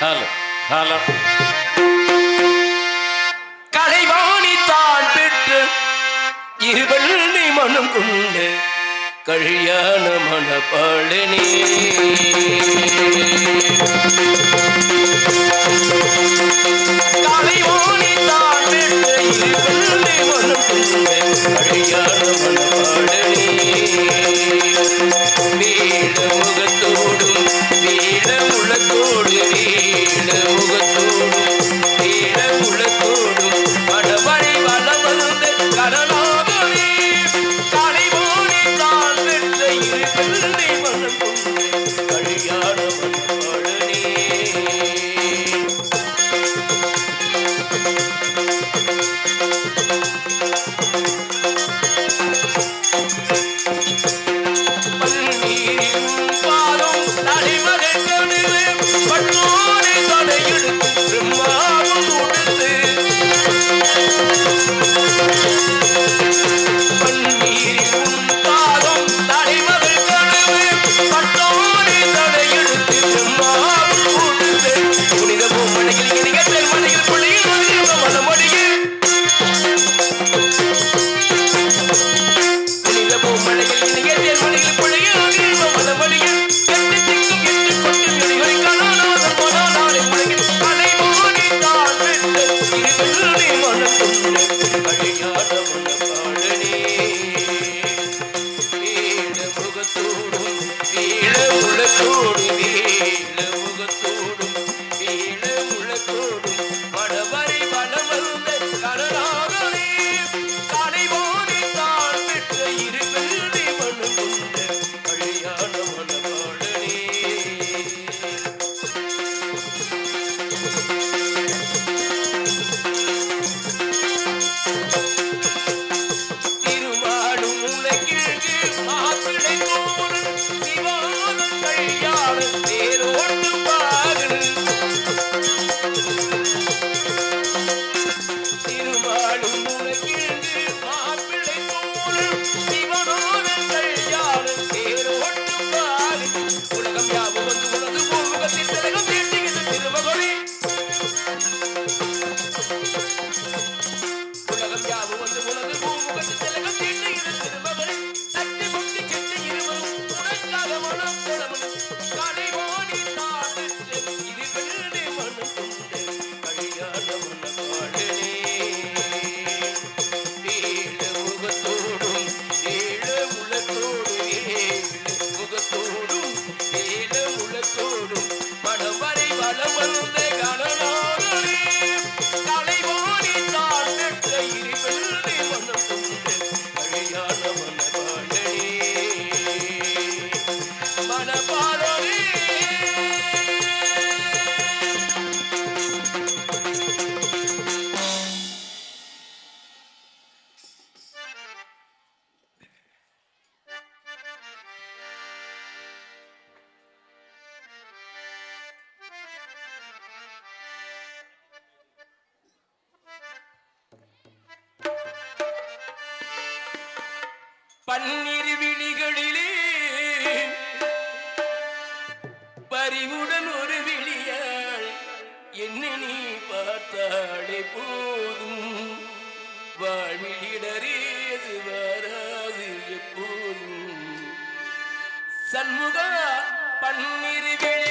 Hello hello. Kalaivani தான் பெற்று இருபள்ளி மனம் கொண்டு கல்யாண மணப்பழனி தன்னிருவிழிகளிலே பறிவுடன் ஒரு விழியாள் என்ன நீ பார்த்தாளே போதும். வாழ்வில் இடறியது வராது எப்போதும். சண்முகா பன்னிருவிழி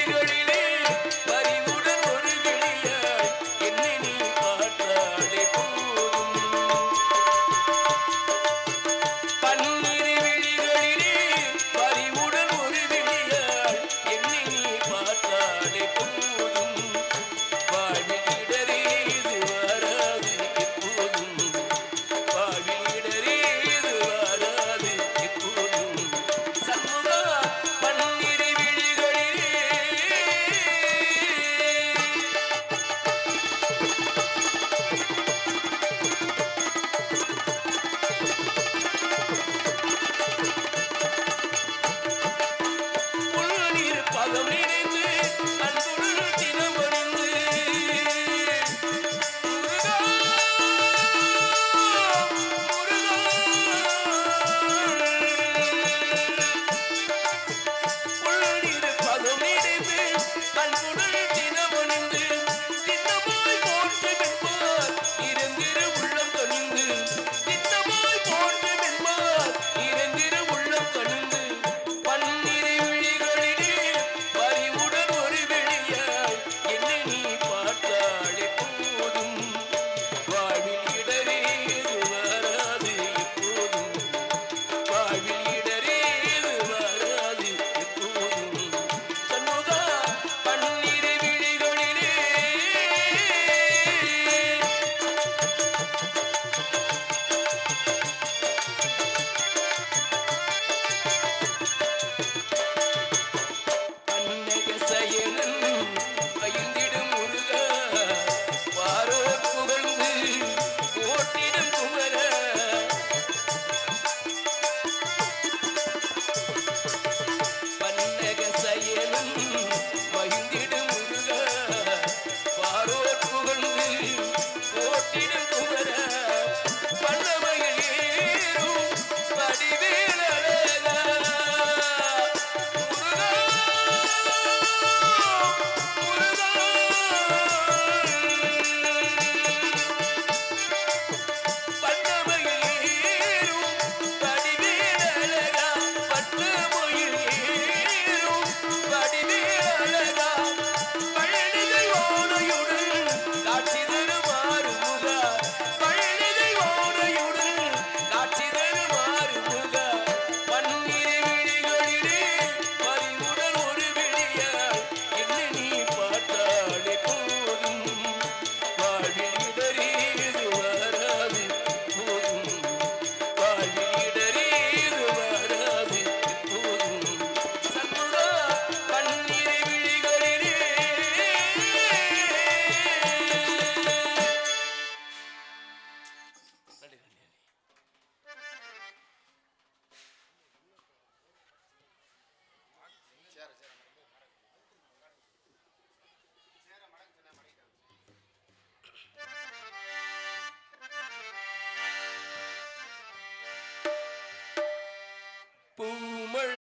Oh.